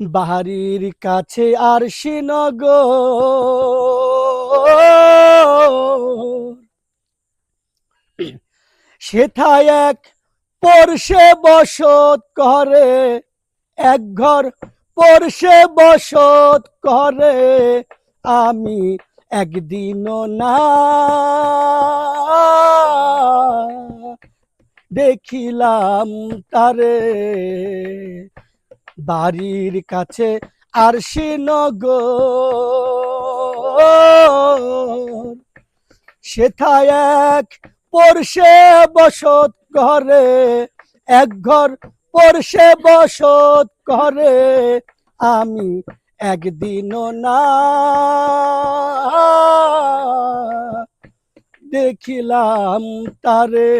বাহারির কাছে আর শ্রীনগর। সেথায় এক পরশে বসত করে, এক ঘর পরশে বসত করে, আমি একদিনও না দেখিলাম তারে। বাড়ির কাছে আর শ্রীনগর সেথায় এক পরশে বসত ঘরে, এক ঘর পরশে বসত ঘরে, আমি একদিনও না দেখিলাম তারে।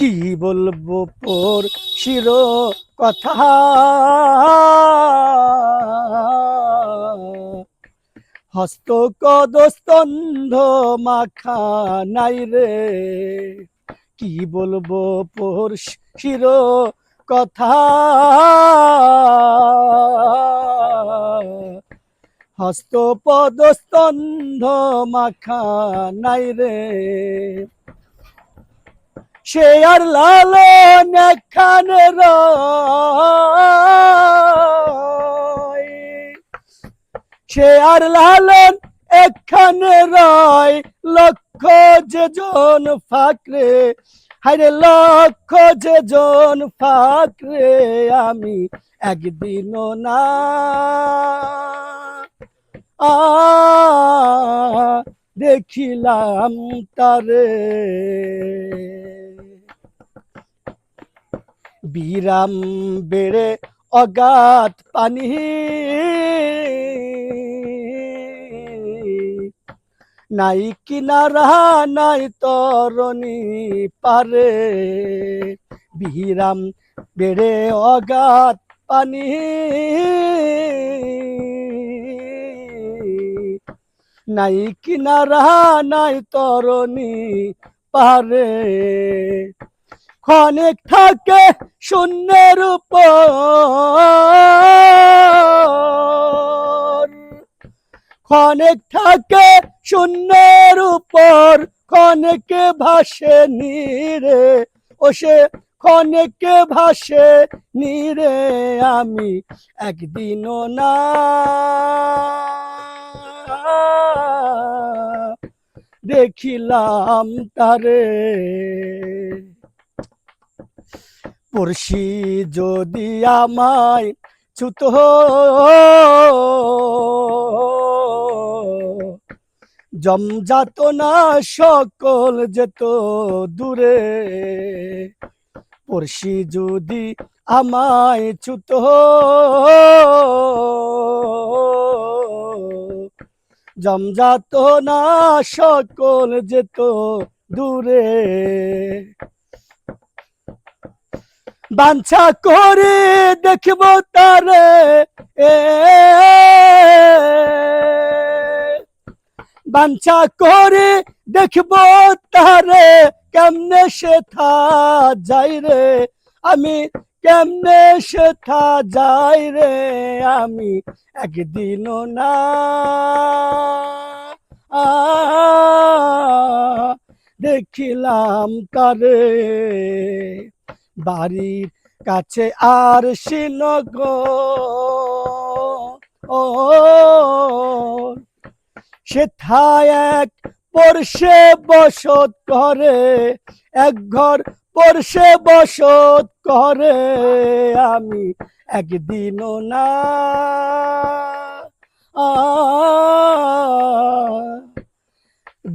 কি বলব পর শির কথা? হস্ত কদস্তন্ধ মাখা নাই রে। কি বলব পর শির কথা? হস্ত পদস্তন্ধ মাখা নাই রে। সে আর লালন খানে রয়। সে আর লালন এখানে রয়। লক্ষ যে জন ফাকরে হাইরে লক্ষ যে জন ফাকরে, আমি একদিন না। আ, দেখিলাম তারে। বিরাম বেড়ে অগাধ পানি। নাই কিনারা, নাই তরণী পারে। বিরাম বেড়ে অগাধ পানি। নাই কিনারা, নাই তরণী পারে। ক্ষণিক থাকে শূন্যের উপর। ক্ষণিক থাকে শূন্যের উপর ক্ষণিকে ভাসে নীরে? ও সে ক্ষণিকে ভাসে নীরে আমি একদিনও না। দেখিলাম তারে। পড়শি যদি আমায় ছুত জমজাত না সকল যেত দূরে, পড়শি যদি আমায় ছুত জমজাত না সকল যেত দূরে বাঞ্ছা করে দেখব তারে। বাঞ্ছা করে দেখব তারে। কেমনে সে থা যাই রে? আমি কেমনে সে থা যাই রে? আমি একদিনও না। দেখিলাম তারে। বাড়ির কাছে আর শ্রীনগ ও, সেথায় এক পরশে বসত করে এক ঘর পরশে বসত করে আমি একদিনও না।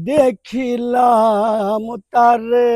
দেখিলাম তারে।